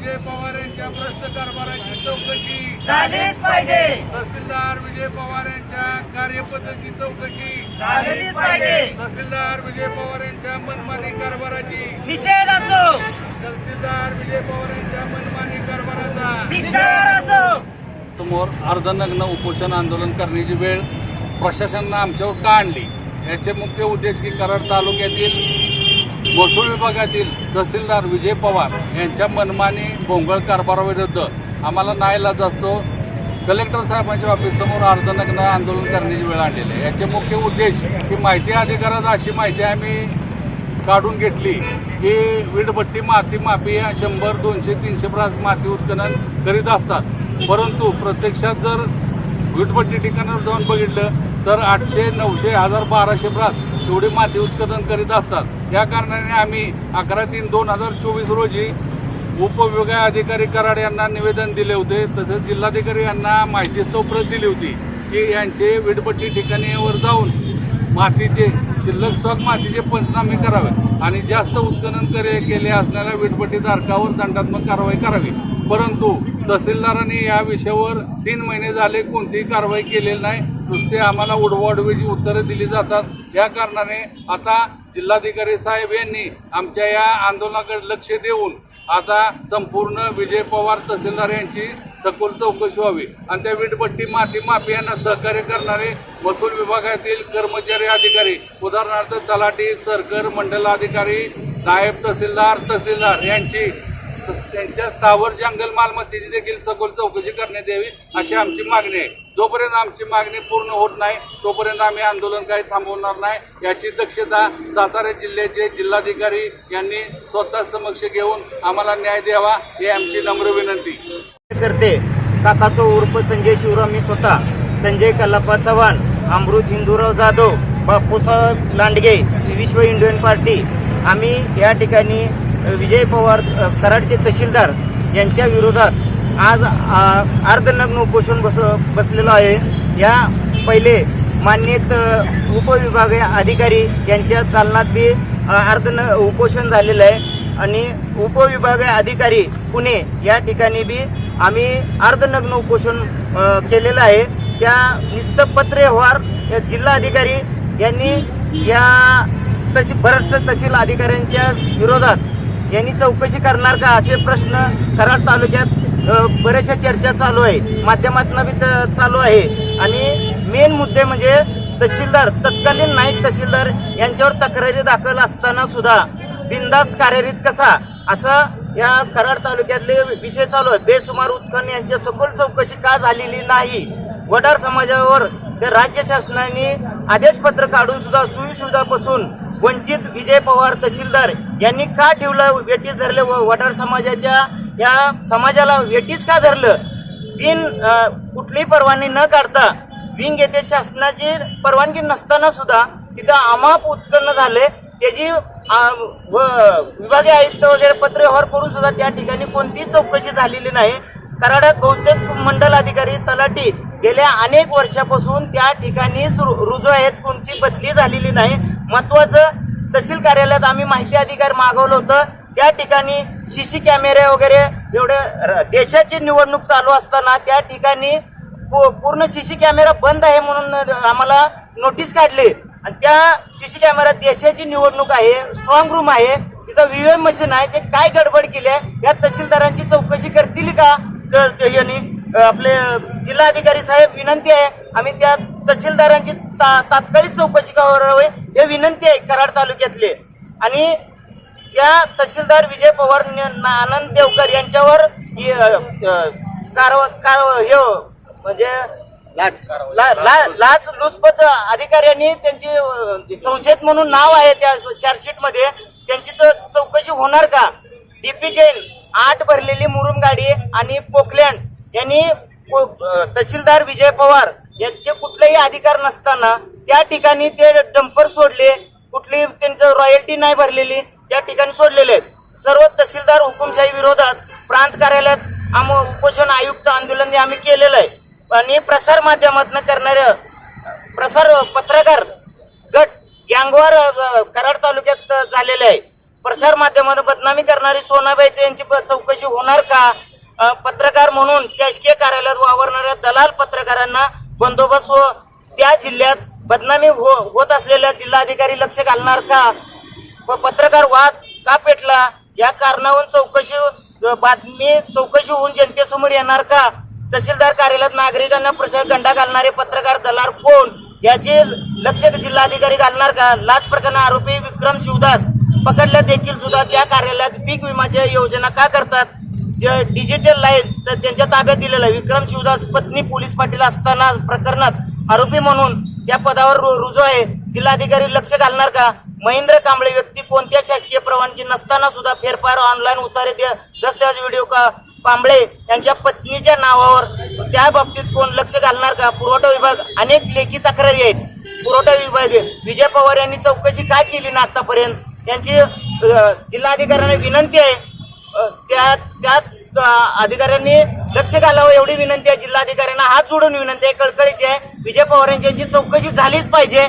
विजय पवार यांच्या भ्रष्ट कारभाराची चौकशी. झालीच पाहिजे. तहसीलदार विजय पवार यांच्या कार्यपद्धतीची चौकशी. झालीच पाहिजे. तहसीलदार विजय पवार यांच्या मनमानी कारभाराची. निषेध असो. तहसीलदार विजय पवार यांच्या मनमानी कारभाराचा. धिक्कार असो. समोर अर्धनग्न उपोषण आंदोलन करण्याची वेळ प्रशासनानं आमच्यावर का आणली? याचे मुख्य उद्देश की कराड तालुक्यातील महसूल विभागातील तहसीलदार विजय पवार यांच्या मनमानी भोंगळ कारभाराविरुद्ध आम्हाला नाईलाज असतो. कलेक्टर साहेबांच्या ऑफिससमोर अर्धनग्न आंदोलन करण्याची वेळ आणलेली आहे. याचे मुख्य उद्देश की माहिती अधिकारात अशी माहिती आम्ही काढून घेतली की वीटभट्टी माती माफिया शंभर दोनशे तीनशे ब्रास माती उत्खनन करीत असतात. परंतु प्रत्यक्षात जर वीटभट्टी ठिकाणावर जाऊन बघितलं तर आठशे नऊशे हजार बाराशे ब्रास एवढी माती उत्खनन करीत असतात. या कारणाने आम्ही अकरा तीन दोन हजार चोवीस रोजी उपविभागीय अधिकारी कराड यांना निवेदन दिले होते. तसेच जिल्हाधिकारी यांना माहितीस्तव प्रत दिली होती की यांचे विडपट्टी ठिकाणीवर जाऊन मातीचे शिल्लक स्टॉक मातीचे पंचनामे करावे आणि जास्त उत्खनन करे केले असणाऱ्या वीटपट्टी धारकावर दंडात्मक कारवाई करावी. परंतु तहसीलदारांनी या विषयावर तीन महिने झाले कोणतीही कारवाई केलेली नाही. नुसते आम्हाला उडवाउडवीची उत्तरं दिली जातात. या कारणाने आता जिल्हाधिकारी साहेब यांनी आमच्या या आंदोलनाकडे लक्ष देऊन आता संपूर्ण विजय पवार तहसीलदार यांची सखोल चौकशी व्हावी. आणि त्या वीटभट्टी माती माफियांना सहकार्य करणारे महसूल विभागातील कर्मचारी अधिकारी उदाहरणार्थ तलाठी सरकर मंडलाधिकारी नायब तहसीलदार तहसीलदार यांची त्यांच्या स्थावर जंगल मालमत्तेची देखील सखोल चौकशी करण्यात यावी अशी आमची मागणी आहे. जोपर्यंत आमची मागणी पूर्ण होत नाही तोपर्यंत आम्ही आंदोलन काही थांबवणार नाही. याची दक्षता सातारा जिल्ह्याचे जिल्हाधिकारी यांनी स्वतः समक्ष घेऊन आम्हाला न्याय द्यावा ही आमची नम्र विनंती. करते काकासो उर्फ संजय शिवराम मी स्वतः संजय कल्लप्पा चव्हाण अमृत हिंदूराव जाधव बापूसाहेब लांडगे विश्व इंडियन पार्टी. आम्ही या ठिकाणी विजय पवार कराडचे तहसीलदार यांच्या विरोधात आज अर्धनग्न उपोषण बस बसलेलो आहे. या पहिले मान्यत उपविभागीय अधिकारी यांच्या चालनात बी अर्धन उपोषण झालेलं आहे. आणि उपविभागीय अधिकारी पुणे या ठिकाणी बी आम्ही अर्धनग्न उपोषण केलेलं आहे. त्या निस्तपत्र व्यवहार या जिल्हा अधिकारी यांनी या तशी भ्रष्ट तहसील अधिकाऱ्यांच्या विरोधात यांनी चौकशी करणार का असे प्रश्न कराड तालुक्यात बऱ्याचशा चर्चा चालू आहे. माध्यमातून बी चालू आहे. आणि मेन मुद्दे म्हणजे तहसीलदार तत्कालीन नाईक तहसीलदार यांच्यावर तक्रारी दाखल असताना सुद्धा बिंदास्त कार्यरत कसा? असं या कराड तालुक्यातले विषय चालू आहेत. बेसुमार उत्खन यांच्या सखोल चौकशी का झालेली नाही? वडार समाजावर त्या राज्य शासनाने आदेशपत्र काढून सुद्धा सुविसुविधापासून वंचित विजय पवार तहसीलदार यांनी का ठेवलं? वेटीस धरलं व वडार समाजाच्या या समाजाला वेटीस का धरलं? बिन कुठलीही परवानगी न काढता विंग येथे शासनाची परवानगी नसताना सुद्धा तिथं अमाप उत्पन्न झाले. त्याची व विभागीय आयुक्त वगैरे पत्र व्यवहार करून सुद्धा त्या ठिकाणी कोणतीही चौकशी झालेली नाही. कराडात बहुतेक मंडल अधिकारी तलाठी गेल्या अनेक वर्षापासून त्या ठिकाणी रु- रुजू आहेत. कोणची बदली झालेली नाही. महत्वाचं. तहसील कार्यालयात आम्ही माहिती अधिकार मागवलं होतं. त्या ठिकाणी सीसी कॅमेरे वगैरे एवढे र- देशाची निवडणूक चालू असताना त्या ठिकाणी पूर्ण पूर्ण सी कॅमेरा बंद आहे म्हणून आम्हाला नोटीस काढली. आणि त्या सीसी कॅमेऱ्यात देशाची निवडणूक आहे स्ट्रॉंग रूम आहे. तिथं व्हीएम मशीन आहे. ते काय गडबड केली आहे? या तहसीलदारांची चौकशी करतील का? यांनी आपले जिल्हाधिकारी साहेब विनंती आहे. आम्ही त्या तहसीलदारांची ता- तात्कालिक चौकशी करावी. हे विनंती आहे कराड तालुक्यातले. आणि त्या तहसीलदार विजय पवार आनंद देवकर यांच्यावर ही, कारवा कारवा हे म्हणजे लाच. लुचपत अधिकाऱ्यांनी त्यांची संशयित म्हणून नाव आहे त्या चार्जशीटमध्ये त्यांची चौकशी होणार का? डीपी जैन आठ भरलेली मुरुम गाडी आणि पोकलँड यांनी तहसीलदार विजय पवार यांचे कुठलेही अधिकार नसताना त्या ठिकाणी ते डंपर सोडले. कुठली त्यांचं रॉयल्टी नाही भरलेली. त्या ठिकाणी सोडलेले आहेत. सर्व तहसीलदार हुकुमशाही विरोधात प्रांत कार्यालयात आम उपोषण आयुक्त आंदोलन हे आम्ही केलेलं आहे. आणि प्रसार माध्यमातून करणाऱ्या प्रसार पत्रकार गट गँगवार कराड तालुक्यात झालेले आहे. प्रसार माध्यमानं बदनामी करणारी सोनाबाईचे यांची चौकशी होणार का? पत्रकार म्हणून शासकीय कार्यालयात वावरणाऱ्या दलाल पत्रकारांना बंदोबस्त व त्या जिल्ह्यात बदनामी हो होत असलेल्या जिल्हाधिकारी लक्ष घालणार का? व पत्रकार वाद का पेटला? या कारणावरून चौकशी बातमी चौकशी होऊन जनतेसमोर येणार का? तहसीलदार कार्यालयात नागरिकांना प्रसार गंडा घालणारे पत्रकार दलाल कोण? याचे लक्ष जिल्हाधिकारी घालणार का? लाच प्रकरण आरोपी विक्रम शिवदास पकडल्या देखील सुद्धा त्या कार्यालयात पीक विमाच्या योजना का करतात? जे डिजिटल लाईन तर त्यांच्या ताब्यात दिलेला विक्रम शिवदास पत्नी पोलीस पाटील असताना प्रकरणात आरोपी म्हणून त्या पदावर रु- रुजू आहे. जिल्हाधिकारी लक्ष घालणार का? महेंद्र कांबळे व्यक्ती कोणत्या शासकीय परवानगी नसताना सुद्धा फेरफार ऑनलाईन उतारे दस्तऐवज व्हिडिओ का? कांबळे यांच्या पत्नीच्या नावावर त्या बाबतीत कोण लक्ष घालणार का? पुरवठा विभाग अनेक लेखी तक्रारी आहेत. पुरवठा विभाग विजय पवार यांनी चौकशी काय केली ना आतापर्यंत? यांची जिल्हाधिकाऱ्यांना विनंती आहे. त्या त्यात अधिकाऱ्यांनी लक्ष घालावं एवढी विनंती आहे. जिल्हाधिकाऱ्यांना हात जोडून विनंती आहे. कळकळीची आहे विजय पवार यांची चौकशी झालीच पाहिजे.